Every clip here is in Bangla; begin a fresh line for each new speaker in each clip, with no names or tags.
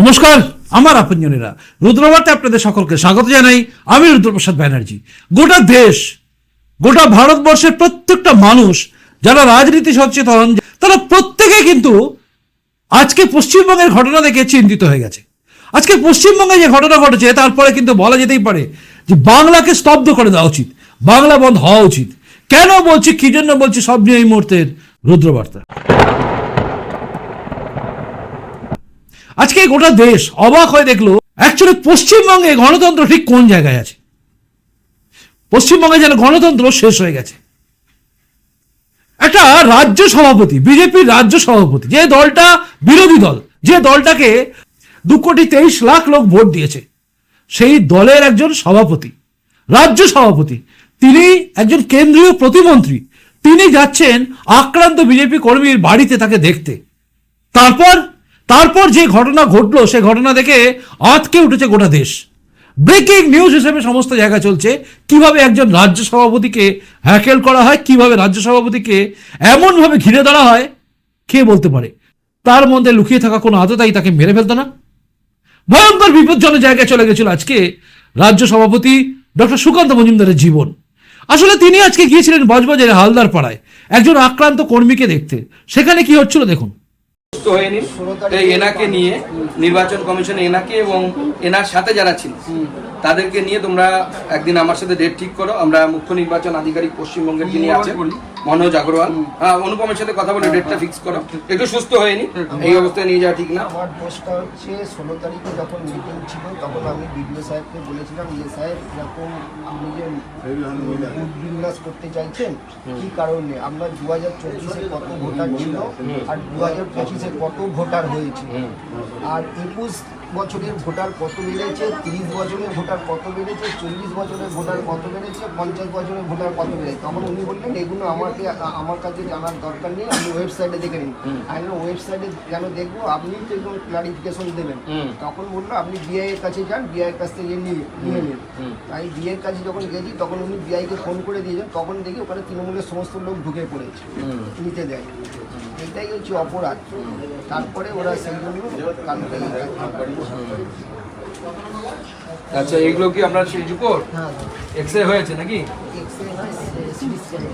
নমস্কার, আমার আপনজনেরা। রুদ্রবার্তে আপনাদের সকলকে স্বাগত জানাই। আমি রুদ্রপ্রসাদ ব্যানার্জি। গোটা দেশ, গোটা ভারতবর্ষের প্রত্যেকটা মানুষ, যারা রাজনীতি সচেতন, তারা প্রত্যেকে কিন্তু আজকে পশ্চিমবঙ্গের ঘটনা দেখে চিন্তিত হয়ে গেছে। আজকে পশ্চিমবঙ্গে যে ঘটনা ঘটেছে, তারপরে কিন্তু বলা যেতেই পারে যে বাংলাকে স্তব্ধ করে দেওয়া উচিত, বাংলা বন্ধ হওয়া উচিত। কেন বলছি, কি জন্য বলছি, সব নিয়ে এই মুহূর্তের রুদ্রবার্তা। আজকে গোটা দেশ অবাক হয়ে দেখল অ্যাকচুয়ালি পশ্চিমবঙ্গে গণতন্ত্র ঠিক কোন জায়গায় আছে? পশ্চিমবঙ্গে যেন গণতন্ত্র শেষ হয়ে গেছে। একটা রাজ্য সভাপতি, বিজেপির রাজ্য সভাপতি, যে দলটা বিরোধী দল, যে দলটাকে দু কোটি তেইশ লাখ লোক ভোট দিয়েছে, সেই দলের একজন সভাপতি, রাজ্য সভাপতি, তিনি একজন কেন্দ্রীয় প্রতিমন্ত্রী, তিনি যাচ্ছেন আক্রান্ত বিজেপি কর্মীর বাড়িতে তাকে দেখতে। তারপর তারপর যে ঘটনা ঘটলো, সে ঘটনা দেখে আতকে উঠেছে গোটা দেশ। ব্রেকিং নিউজ হিসেবে সমস্ত জায়গা চলছে। কীভাবে একজন রাজ্য সভাপতিকে হ্যাকেল করা হয়, কীভাবে রাজ্য সভাপতিকে এমনভাবে ঘিরে ধরা হয়, কে বলতে পারে? তার মধ্যে লুকিয়ে থাকা কোনো আততাই তাকে মেরে ফেলতো না। ভয়ঙ্কর বিপজ্জনক জায়গায় চলে গেছিল আজকে রাজ্য সভাপতি ডক্টর সুকান্ত মজুমদারের জীবন। আসলে তিনি আজকে গিয়েছিলেন বজবজের হালদার পাড়ায় একজন আক্রান্ত কর্মীকে দেখতে। সেখানে কি হচ্ছিল দেখুন।
সুস্থ হয়ে নিন। তো এনাকে নিয়ে নির্বাচন কমিশন এনাকে এবং এনার সাথে যারা ছিল তাদেরকে নিয়ে তোমরা একদিন আমার সাথে ডেট ঠিক করো। আমরা মুখ্য নির্বাচন আধিকারিক পশ্চিমবঙ্গের যিনি আছেন মনোজ আগরওয়াল। হ্যাঁ অনুপমের সাথে কথা বলে ডেটটা ফিক্স করো। একটু সুস্থ হয়ে নি এই অবস্থায় নিয়ে যাওয়া ঠিক না।
আমার দোষটা হচ্ছে ষোলো তারিখে যখন মিটিং ছিল তখন আমি বিডিও সাহেবকে বলেছিলাম ইয়ে সাহেব এরকম আপনি যে বিন্যাস করতে চাইছেন কি কারণে? আমরা দু হাজার চব্বিশে কত ভোটার ছিল? আর দু হাজার পঁচিশে কত ভোটার হয়েছে। আর একুশ বছরের ভোটার কত বেড়েছে তিরিশ বছরের ভোটার কত বেড়েছে চল্লিশ বছরের ভোটার কত বেড়েছে পঞ্চাশ বছরের ভোটার কত বেড়েছে? তখন উনি বললেন এগুলো আমাকে আমার কাছে জানার দরকার নেই আপনি ওয়েবসাইটে দেখে নিন আমি ওয়েবসাইটে কেন দেখব? আপনি তো এগুলো ক্লারিফিকেশন দেবেন। তখন বলল আপনি বিআই এর কাছে যান বিআই এর কাছ থেকে নিয়ে নিয়ে নিন। তাই বিআই এর কাছে যখন গেছি তখন উনি বিআইকে ফোন করে দিয়েছেন তখন দেখি ওখানে তৃণমূলের সমস্ত লোক ঢুকে পড়েছে নিতে দেয় এটাই হচ্ছে অপরাধ। তারপরে ওরা সেই জন্য।
আচ্ছা এগুলো কি আপনার সেই রিপোর্ট
হ্যাঁ।
এক্স রে হয়েছে নাকি?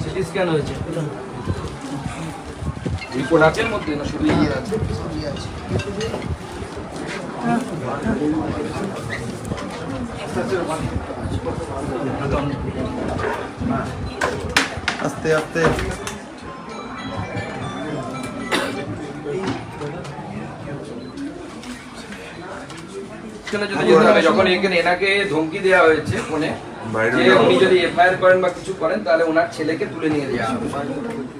সিটি স্ক্যান
হয়েছে। রিপোর্ট আছে মধ্যে না শুধু ইয়ে আছে?
আস্তে আস্তে।
যদি যেতে হবে, যখন এখানে এনাকে ধমকি দেওয়া হয়েছে ফোনে যে উনি যদি এফআইআর করেন বা কিছু করেন তাহলে ওনার ছেলেকে তুলে নিয়ে যাওয়া হবে।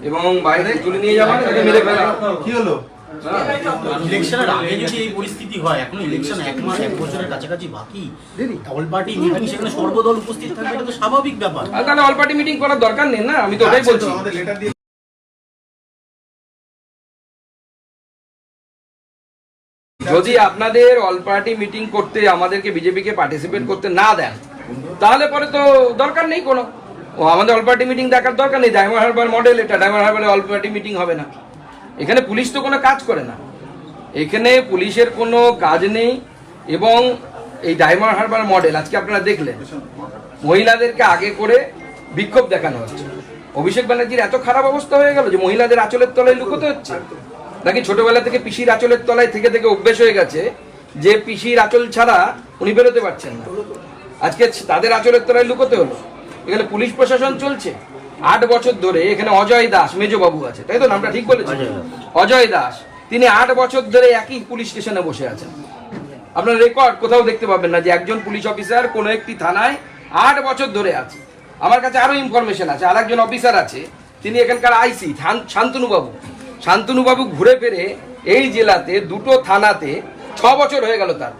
এবং বাইরে তুলে নিয়ে যাওয়া মানে তাকে মেরে ফেলা।
কি হলো?
ইলেকশনের আগে যদি এই পরিস্থিতি হয় এখন ইলেকশন এক মাস এক বছরের কাছাকাছি বাকি অল পার্টি মিটিং সেখানে সর্বদল উপস্থিত থাকবে এটা তো স্বাভাবিক ব্যাপার।
তাহলে অল পার্টি মিটিং করার দরকার নেই না? আমি তো ওটাই বলছি। যদি আপনাদের অল পার্টি মিটিং করতে আমাদেরকে বিজেপিকে পার্টিসিপেট করতে না দেন তাহলে পরে তো দরকার নেই কোনো। ও আমাদের অল পার্টি মিটিং দেখার দরকার নেই। ডায়মন্ড হারবার মডেল এটা ডায়মন্ড হারবারে অল পার্টি মিটিং হবে না। এখানে পুলিশ তো কোনো কাজ করে না। এখানে পুলিশের কোনো কাজ নেই এবং এই ডায়মন্ড হারবার মডেল আজকে আপনারা দেখলেন মহিলাদেরকে আগে করে বিক্ষোভ দেখানো হচ্ছে। অভিষেক ব্যানার্জির এত খারাপ অবস্থা হয়ে গেল যে মহিলাদের আঁচলের তলায় লুকোতে হচ্ছে। নাকি ছোটবেলা থেকে পিসির আঁচলের তলায় থেকে থেকে অভ্যেস হয়ে গেছে যে পিসির আঁচল ছাড়া উনি বেরোতে পারছেন না? আজকে তাদের আঁচলের তলায় লুকোতে হলো। এখানে পুলিশ প্রশাসন চলছে। আট বছর ধরে এখানে অজয় দাস মেজবাবু আছে। তাই তো? নামটা ঠিক বলেছি অজয় দাস। তিনি আট বছর ধরে একই পুলিশ স্টেশনে বসে আছেন। আপনার রেকর্ড কোথাও দেখতে পাবেন না যে একজন পুলিশ অফিসার কোনো একটি থানায় আট বছর ধরে আছে। আমার কাছে আরও ইনফরমেশন আছে। আর একজন অফিসার আছে। তিনি এখানকার আইসি শান্তনু বাবু শান্তনু বাবু ঘুরে ফিরে এই জেলাতে দুটো থানাতে ছ বছর হয়ে গেল তার।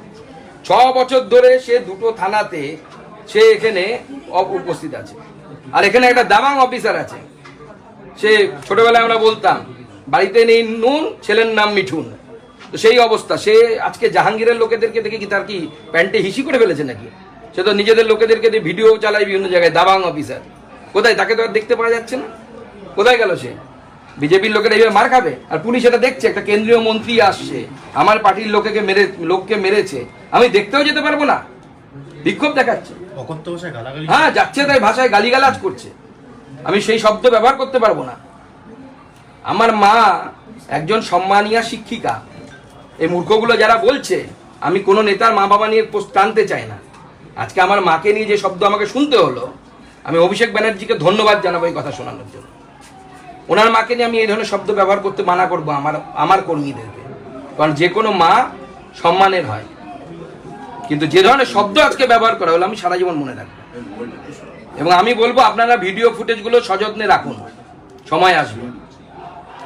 ছ বছর ধরে সে দুটো থানাতে সে এখানে উপস্থিত আছে। আর এখানে একটা দামাং অফিসার আছে। সে ছোটবেলায় আমরা বলতাম, বাড়িতে নেই নুন, ছেলের নাম মিঠুন। তো সেই অবস্থা। সে আজকে জাহাঙ্গীরের লোকেদেরকে দেখে কি তার কি প্যান্টে হিসি করে ফেলেছে নাকি? সে তো নিজেদের লোকেদেরকে দিয়ে ভিডিও চালায় বিভিন্ন জায়গায় দাবাং অফিসার। কোথায়? তাকে তো আর দেখতে পাওয়া যাচ্ছে না। কোথায় গেল সে? বিজেপির লোকেরা এইভাবে মার খাবে? আর পুলিশ এটা দেখছে একটা কেন্দ্রীয় মন্ত্রী আসছে আমার পার্টির লোকেকে মেরে লোককে মেরেছে আমি দেখতেও যেতে পারব না। বিক্ষোভ দেখাচ্ছে।
ভাষায়
হ্যাঁ যাচ্ছে তাই ভাষায় গালিগালাজ করছে। আমি সেই শব্দ ব্যবহার করতে পারব না। আমার মা একজন সম্মানীয় শিক্ষিকা। এই মূর্খগুলো যারা বলছে আমি কোনো নেতার মা বাবা নিয়ে পোস্ট টানতে চাই না। আজকে আমার মাকে নিয়ে যে শব্দ আমাকে শুনতে হলো আমি অভিষেক ব্যানার্জিকে ধন্যবাদ জানাব এই কথা শোনানোর জন্য। ওনার মাকে নিয়ে আমি এই ধরনের শব্দ ব্যবহার করতে মানা করব আমার আমার কর্মীদেরকে। কারণ যে কোনো মা সম্মানের হয়। কিন্তু যে ধরনের শব্দ আজকে ব্যবহার করা হলো আমি সারা জীবন মনে রাখব। এবং আমি বলব আপনারা ভিডিও ফুটেজগুলো সযত্নে রাখুন। সময় আসবে।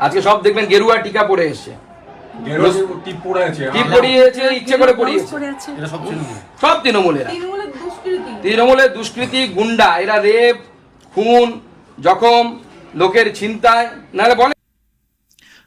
আজকে সব দেখবেন গেরুয়া টিকা পরে এসছে।
পড়ে আছে
টিপ পরিয়েছে ইচ্ছে করে পরিয়েছে
করে আছে।
এটা সব তৃণমূল
সব তৃণমূলেরা।
তৃণমূলের
তৃণমূলের দুষ্কৃতি গুন্ডা এরা রেপ খুন জখম লোকের ছিনতাই নাহলে বলে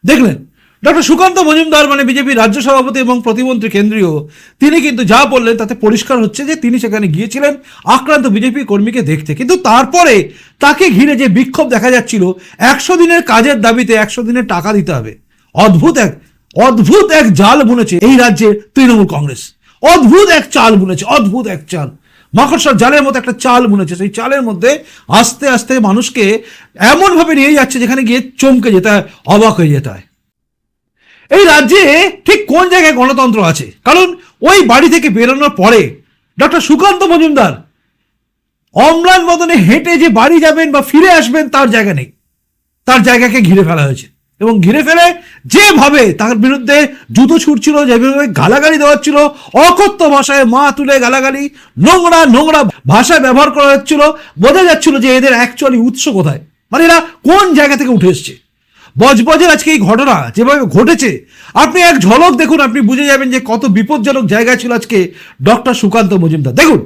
দেখলেন, ডক্টর সুকান্ত মজুমদার মানে বিজেপি রাজ্য সভাপতি এবং প্রতিমন্ত্রী কেন্দ্রীয়। তিনি কিন্তু যা বললেন তাতে পরিষ্কার হচ্ছে যে তিনি সেখানে গিয়েছিলেন আক্রান্ত বিজেপি কর্মীকে দেখতে। কিন্তু তারপরে তাকে ঘিরে যে বিক্ষোভ দেখা যাচ্ছিল, একশো দিনের কাজের দাবিতে একশো দিনের টাকা দিতে হবে। অদ্ভুত এক অদ্ভুত এক জাল বুনেছে এই রাজ্যে তৃণমূল কংগ্রেস। অদ্ভুত এক চাল বুনেছে, অদ্ভুত এক চাল। মাকড়সার জালের মতো একটা চাল বুনেছে সেই চালের মধ্যে আস্তে আস্তে মানুষকে এমনভাবে নিয়ে যাচ্ছে যেখানে গিয়ে চমকে যেতে হয়, অবাক হয়ে যেতে হয়। এই রাজ্যে ঠিক কোন জায়গায় গণতন্ত্র আছে? কারণ ওই বাড়ি থেকে বেরোনোর পরে ডক্টর সুকান্ত মজুমদার অম্লান মদনে হেঁটে যে বাড়ি যাবেন বা ফিরে আসবেন তার জায়গা নেই। তার জায়গাকে ঘিরে ফেলা হয়েছে। এবং ঘিরে ফেলে যেভাবে তার বিরুদ্ধে জুতো ছুটছিল, যেভাবে গালাগালি দেওয়া দেওয়াচ্ছিল, অকথ্য ভাষায় মা তুলে গালাগালি, নোংরা নোংরা ভাষা ব্যবহার করা হচ্ছিল, বোঝা যাচ্ছিল যে এদের অ্যাকচুয়ালি উৎস কোথায়। মানে এরা কোন জায়গা থেকে উঠে এসছে? বজবজের আজকে এই ঘটনা যেভাবে ঘটেছে, আপনি এক ঝলক দেখুন, আপনি বুঝে যাবেন যে কত বিপজ্জনক জায়গা ছিল আজকে ডক্টর সুকান্ত মজুমদার। দেখুন।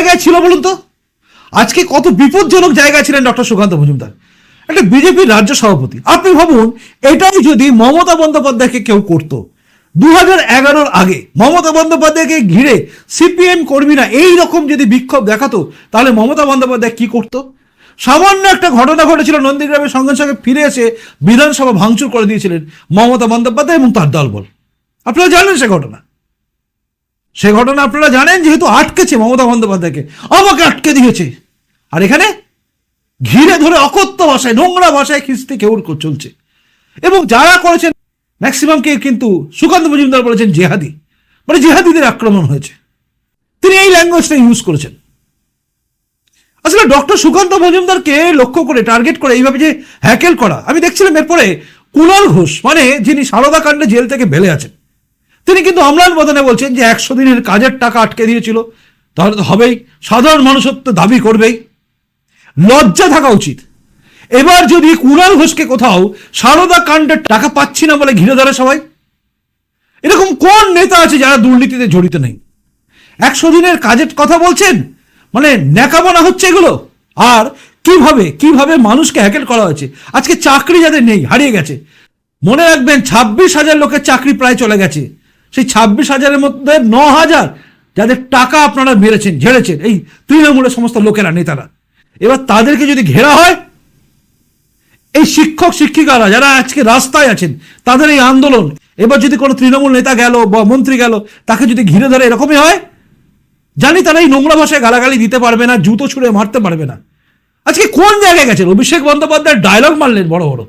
জায়গায় ছিল বলুন তো? আজকে কত বিপজ্জনক জায়গায় ছিলেন ডক্টর সুকান্ত মজুমদার। একটা বিজেপির রাজ্য সভাপতি। আপনি ভাবুন, এটাই যদি মমতা বন্দ্যোপাধ্যায়কে কেউ করতো দু এগারোর আগে মমতা বন্দ্যোপাধ্যায়কে ঘিরে সিপিএম কর্মীরা এই রকম যদি বিক্ষোভ দেখাতো, তাহলে মমতা বন্দ্যোপাধ্যায় কি করতো? সামান্য একটা ঘটনা ঘটেছিল, নন্দীগ্রামের সঙ্গে সঙ্গে ফিরে এসে বিধানসভা ভাঙচুর করে দিয়েছিলেন মমতা বন্দ্যোপাধ্যায় এবং তার দলবল। আপনারা জানেন সে ঘটনা। সে ঘটনা আপনারা জানেন, যেহেতু আটকেছে মমতা বন্দ্যোপাধ্যায়কে। আমাকে আটকে দিয়েছে। আর এখানে ঘিরে ধরে অকথ্য ভাষায়, নোংরা ভাষায় খিস্তি কেউর চলছে। এবং যারা করেছেন ম্যাক্সিমামকে কিন্তু সুকান্ত মজুমদার বলেছেন জেহাদি। মানে জেহাদিদের আক্রমণ হয়েছে। তিনি এই ল্যাঙ্গুয়েজটা ইউজ করেছেন। আসলে ডক্টর সুকান্ত মজুমদারকে লক্ষ্য করে টার্গেট করে এইভাবে যে হ্যাকেল করা, আমি দেখছিলাম এরপরে কুণাল ঘোষ মানে যিনি সারদা কাণ্ডে জেল থেকে বেলে আছেন। তিনি কিন্তু অম্লান বদনে বলছেন যে একশো দিনের কাজের টাকা আটকে দিয়েছিল। তাহলে তো হবেই। সাধারণ মানুষত্ব দাবি করবেই। লজ্জা থাকা উচিত। এবার যদি কুণাল ঘোষকে কোথাও সারদা কাণ্ডের টাকা পাচ্ছি না বলে ঘিরে ধরে সবাই, এরকম কোন নেতা আছে যারা দুর্নীতিতে জড়িত নেই? একশো দিনের কাজের কথা বলছেন? মানে ন্যাকামনা হচ্ছে এগুলো? আর কীভাবে কীভাবে মানুষকে হ্যাকেল করা হয়েছে? আজকে চাকরি যাদের নেই, হারিয়ে গেছে। মনে রাখবেন ছাব্বিশ হাজার লোকের চাকরি প্রায় চলে গেছে। সেই ছাব্বিশ হাজারের মধ্যে ন হাজার যাদের টাকা আপনারা মেরেছেন, ঝেড়েছেন, এই তৃণমূলের সমস্ত লোকেরা, নেতারা। এবার তাদেরকে যদি ঘেরা হয়, এই শিক্ষক, শিক্ষিকারা যারা আজকে রাস্তায় আছেন, তাদের এই আন্দোলন, এবার যদি কোনো তৃণমূল নেতা গেল বা মন্ত্রী গেল, তাকে যদি ঘিরে ধরে এরকমই হয়, জানি তারা এই নোংরা ভাষায় গালাগালি দিতে পারবে না, জুতো ছুঁড়ে মারতে পারবে না। আজকে কোন জায়গায় গেছেন? অভিষেক বন্দ্যোপাধ্যায় ডায়লগ মারলেন বড় বড়।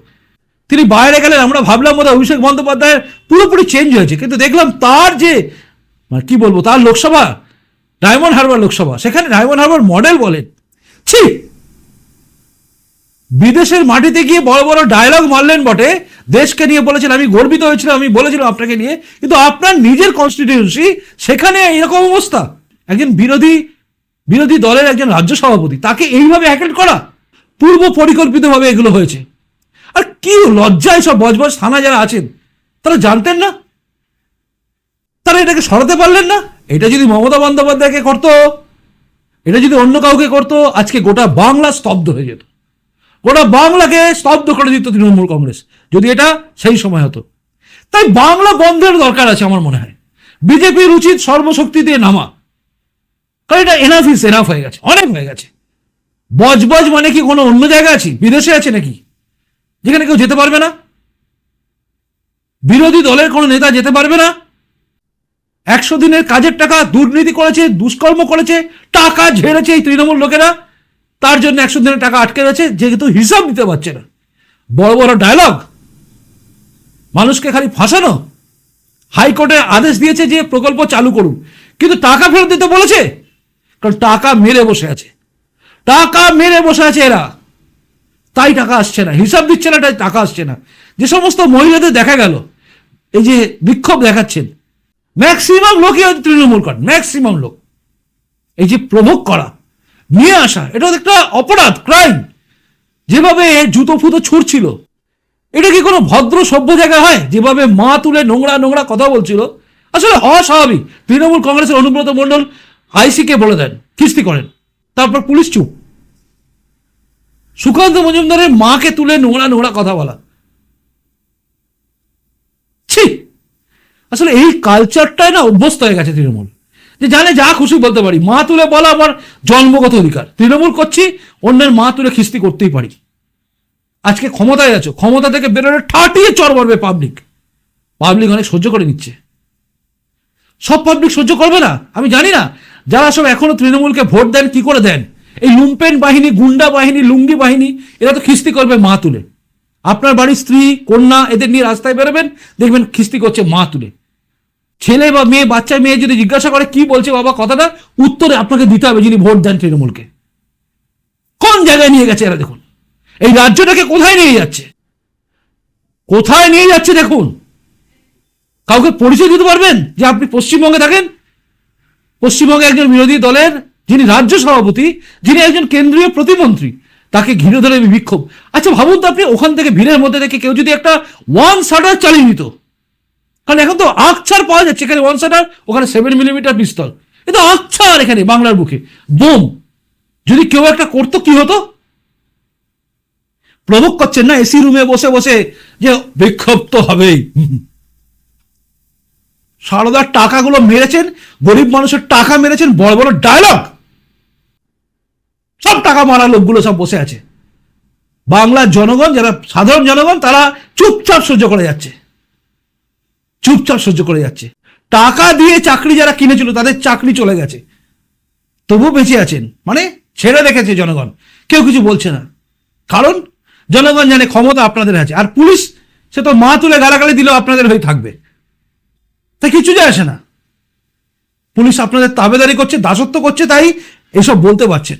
তিনি বাইরে গেলেন, আমরা ভাবলাম বোধহয় অভিষেক বন্দ্যোপাধ্যায়ের পুরোপুরি চেঞ্জ হয়েছে। কিন্তু দেখলাম তার যে মানে কি বলব, তার লোকসভা ডায়মন্ড হারবার লোকসভা, সেখানে ডায়মন্ড হারবার মডেল বলেন। ছি! বিদেশের মাটিতে গিয়ে বড় বড় ডায়লগ মারলেন বটে। দেশকে নিয়ে বলেছেন, আমি গর্বিত হয়েছিলাম, আমি বলেছিলাম আপনাকে নিয়ে। কিন্তু আপনার নিজের কনস্টিটিউন্সি সেখানে এরকম অবস্থা। একজন বিরোধী বিরোধী দলের একজন রাজ্য সভাপতি, তাকে এইভাবে হ্যাকেল করা। পূর্ব পরিকল্পিতভাবে এগুলো হয়েছে। কি লজ্জায় সব বজবজ থানা যারা আছেন, তারা জানতেন না? তারা এটাকে সরাতে পারলেন না? এটা যদি মমতা বন্দ্যোপাধ্যায়কে করতো, এটা যদি অন্য কাউকে করতো, আজকে গোটা বাংলা স্তব্ধ হয়ে যেত। গোটা বাংলাকে স্তব্ধ করে দিত তৃণমূল কংগ্রেস। যদি এটা সেই সময় হতো। তাই বাংলা বন্ধের দরকার আছে আমার মনে হয়। বিজেপির উচিত সর্বশক্তি দিয়ে নামা। কারণ এটা এনাফ ইস এনাফ হয়ে গেছে, অনেক হয়ে গেছে। বজবজ মানে কি কোনো অন্য জায়গায় আছি? বিদেশে আছে নাকি? যেখানে কেউ যেতে পারবে না। বিরোধী দলের কোনো নেতা যেতে পারবে না। একশো দিনের কাজের টাকা দুর্নীতি করেছে, দুষ্কর্ম করেছে, টাকা ঝেড়েছে এই তৃণমূল লোকেরা। তার জন্য একশো দিনের টাকা আটকে রয়েছে যেহেতু হিসাব দিতে পারছে না। বড় বড় ডায়লগ মানুষকে খালি ফাঁসানো। হাইকোর্টে আদেশ দিয়েছে যে প্রকল্প চালু করুন। কিন্তু টাকা ফেরত দিতে বলেছে? কারণ টাকা মেরে বসে আছে। টাকা মেরে বসে আছে এরা। তাই টাকা আসছে না, হিসাব দিচ্ছে না, তাই টাকা আসছে না। যে সমস্ত মহিলাদের দেখা গেল, এই যে বিক্ষোভ দেখাচ্ছেন ম্যাক্সিমাম লোকই তৃণমূল করেন ম্যাক্সিমাম লোক। এই যে প্রভোগ করা, নিয়ে আসা, এটা একটা অপরাধ ক্রাইম যেভাবে জুতো ফুতো ছুটছিল এটা কি কোনো ভদ্র সভ্য জায়গা হয়? যেভাবে মা তুলে নোংরা নোংরা কথা বলছিল, আসলে হওয়া স্বাভাবিক তৃণমূল কংগ্রেসের অনুব্রত মণ্ডল, আইসিকে বলে দেন, কিস্তি করেন, তারপর পুলিশ চুপ। সুকান্ত মজুমদারের মাকে তুলে নোংরা নোংরা কথা বলা। ছি! আসলে এই কালচারটাই না অভ্যস্ত হয়ে গেছে তৃণমূল। যে জানে যা খুশি বলতে পারি। মা তুলে বলা আমার জন্মগত অধিকার। তৃণমূল করছি, অন্যের মা তুলে খিস্তি করতেই পারি। আজকে ক্ষমতায় আছো। ক্ষমতা থেকে বেরোলে ঠাটিয়ে চর মারবে পাবলিক পাবলিক অনেক সহ্য করে নিচ্ছে। সব পাবলিক সহ্য করবে না? আমি জানি না। যারা সব এখনও তৃণমূলকে ভোট দেন, কি করে দেন? এই লুম্পেন বাহিনী, গুন্ডা বাহিনী, লুঙ্গি বাহিনী, এরা তো খিস্তি করবে মা তুলে। আপনার বাড়ির স্ত্রী, কন্যা এদের নিয়ে রাস্তায় বেরোবেন, দেখবেন খিস্তি করছে মা তুলে। ছেলে বা মেয়ে, বাচ্চা, মেয়ে যদি জিজ্ঞাসা করে, কি বলছে বাবা কথাটা? উত্তরে আপনাকে দিতে হবে যিনি ভোট দেন তৃণমূলকে। কোন জায়গায় নিয়ে গেছে এরা দেখুন? এই রাজ্যটাকে কোথায় নিয়ে যাচ্ছে? কোথায় নিয়ে যাচ্ছে দেখুন? কাউকে পরিচয় দিতে পারবেন? যে আপনি পশ্চিমবঙ্গে থাকেন? পশ্চিমবঙ্গে একজন বিরোধী দলের যিনি রাজ্য সভাপতি, যিনি একজন কেন্দ্রীয় প্রতিমন্ত্রী, তাকে ঘিরে ধরে বিক্ষোভ। আচ্ছা ভাবুন তো আপনি, ওখান থেকে ভিড়ের মধ্যে থেকে কেউ যদি একটা ওয়ান শাটার চালিয়ে নিত। কারণ এখন তো আকছার পাওয়া যাচ্ছে, এখানে ওয়ান শাটার ওখানে সেভেন মিলিমিটার পিস্তল এ তো আকছার এখানে বাংলার বুকে বোম! যদি কেউ একটা করতো, কি হতো? প্রভোগ করছেন না এসি রুমে বসে বসে যে বিক্ষোভ তো হবেই। সারদার টাকাগুলো মেরেছেন, গরিব মানুষের টাকা মেরেছেন, বড় বড় ডায়লগ সব টাকা মারা লোকগুলো সব বসে আছে। বাংলার জনগণ, যারা সাধারণ জনগণ, তারা চুপচাপ সহ্য করে যাচ্ছে। চুপচাপ সহ্য করে যাচ্ছে। টাকা দিয়ে চাকরি যারা কিনেছিল, তাদের চাকরি চলে গেছে। তবু বেঁচে আছেন। মানে ছেড়ে রেখেছে জনগণ। কেউ কিছু বলছে না। কারণ জনগণ জানে ক্ষমতা আপনাদের আছে। আর পুলিশ, সে তো মা তুলে গালাগালি দিলেও আপনাদের হয়ে থাকবে। তা কিছু যায় আসে না। পুলিশ আপনাদের তাবেদারি করছে, দাসত্ব করছে, তাই এসব বলতে পারছেন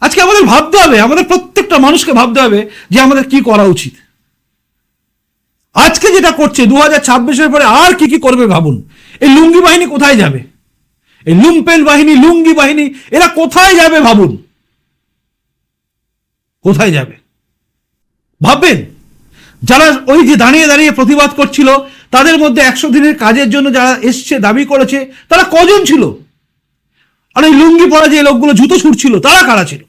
আজকে আমাদের ভাবতে হবে, আমাদের প্রত্যেকটা মানুষকে ভাবতে হবে যে আমাদের কি করা উচিত। আজকে যেটা করছে দু হাজার ছাব্বিশের পরে আর কি কি করবে ভাবুন। এই লুঙ্গি বাহিনী কোথায় যাবে? এই লুম্পেন বাহিনী, লুঙ্গি বাহিনী, এরা কোথায় যাবে ভাবুন? কোথায় যাবে? ভাববেন? যারা ওই যে দাঁড়িয়ে দাঁড়িয়ে প্রতিবাদ করছিল, তাদের মধ্যে একশো দিনের কাজের জন্য যারা এসছে, দাবি করেছে, তারা কজন ছিল? আর এই লুঙ্গি পরা যে লোকগুলো জুতো ছুটছিল তারা কারা ছিল?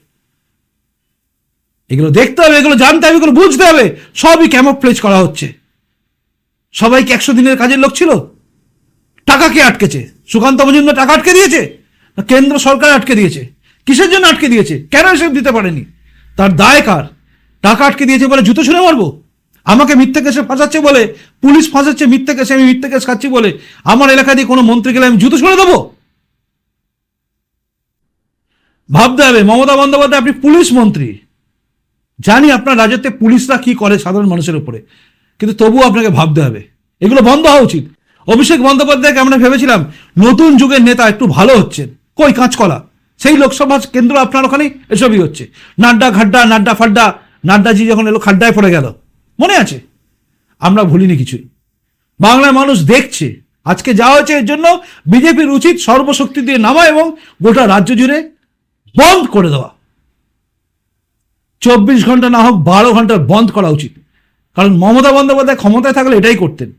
এগুলো দেখতে হবে, এগুলো জানতে হবে, এগুলো বুঝতে হবে। সবই ক্যামোফ্লেজ করা হচ্ছে। সবাই কি একশো দিনের কাজের লোক ছিল? টাকা কে আটকেছে? সুকান্ত মজুমদার টাকা আটকে দিয়েছে? না কেন্দ্র সরকার আটকে দিয়েছে? কিসের জন্য আটকে দিয়েছে? কেন এসব দিতে পারেনি? তার দায় কার? টাকা আটকে দিয়েছে বলে জুতো ছুঁড়ে মারবো? আমাকে মিথ্যে কেসে ফাঁসাচ্ছে বলে, পুলিশ ফাঁসাচ্ছে মিথ্যে কেসে, আমি মিথ্যে কেস খাচ্ছি বলে, আমার এলাকা দিয়ে কোনো মন্ত্রী গেলে আমি জুতো ছুঁড়ে দেবো? ভাবতে হবে, মমতা বন্দ্যোপাধ্যায় আপনি পুলিশ মন্ত্রী। জানি আপনার রাজত্বে পুলিশরা কি করে সাধারণ মানুষের উপরে, কিন্তু তবুও আপনাকে ভাবতে হবে। এগুলো বন্ধ হওয়া উচিত। অভিষেক বন্দ্যোপাধ্যায়কে আমরা ভেবেছিলাম, নতুন যুগের নেতা একটু ভালো হচ্ছেন। কই কাঁচকলা? সেই লোকসভা কেন্দ্র আপনার ওখানে এসবই হচ্ছে। নাড্ডা খাড্ডা, নাড্ডা ফাড্ডা, নাড্ডাজি যখন এলো খাড্ডায় পড়ে গেল। মনে আছে? আমরা ভুলিনি কিছুই। বাংলার মানুষ দেখছে। আজকে যা হয়েছে এর জন্য বিজেপির উচিত সর্বশক্তি দিয়ে নামা এবং গোটা রাজ্য জুড়ে বন্ধ করে দেওয়া। চব্বিশ ঘণ্টা না হোক বারো ঘণ্টা বন্ধ করা উচিত। কারণ মমতা বন্দ্যোপাধ্যায় ক্ষমতায় থাকলে এটাই করতেন।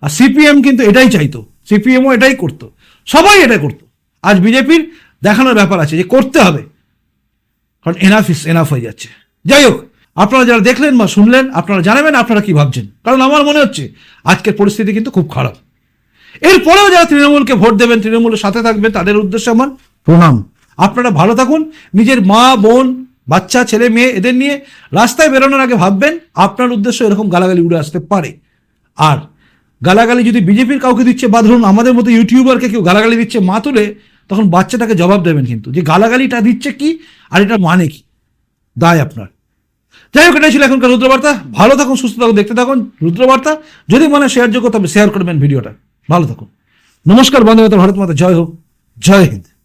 আর সিপিএম কিন্তু এটাই চাইতো। সিপিএমও এটাই করতো। সবাই এটাই করতো। আজ বিজেপির দেখানোর ব্যাপার আছে যে করতে হবে। কারণ এনাফ ইস এনাফ হয়ে যাচ্ছে। যাই হোক, আপনারা যারা দেখলেন বা শুনলেন, আপনারা জানাবেন, আপনারা কি ভাবছেন? কারণ আমার মনে হচ্ছে আজকের পরিস্থিতি কিন্তু খুব খারাপ। এরপরেও যারা তৃণমূলকে ভোট দেবেন, তৃণমূলের সাথে থাকবেন, তাদের উদ্দেশ্যে আমার প্রণাম। আপনারা ভালো থাকুন। নিজের মা, বোন বাচ্চা, ছেলে, মেয়ে, এদের নিয়ে রাস্তায় বেরোনোর আগে ভাববেন আপনার উদ্দেশ্য এরকম গালাগালি উড়ে আসতে পারে। আর গালাগালি যদি বিজেপির কাউকে দিচ্ছে, বা ধরুন আমাদের মতো ইউটিউবারকে কেউ গালাগালি দিচ্ছে মা তুলে, তখন বাচ্চাটাকে জবাব দেবেন কিন্তু। যে গালাগালিটা দিচ্ছে কি, আর এটা মানে কি? দায় আপনার। যাই হোক, এটাই ছিল এখনকার রুদ্রবার্তা। ভালো থাকুন, সুস্থ থাকুন, দেখতে থাকুন। রুদ্রবার্তা, যদি মনে হয় শেয়ারযোগ্য তবে শেয়ার করবেন ভিডিওটা। ভালো থাকুন। নমস্কার বন্ধু ভারত মাতা। জয় হোক। জয় হিন্দ।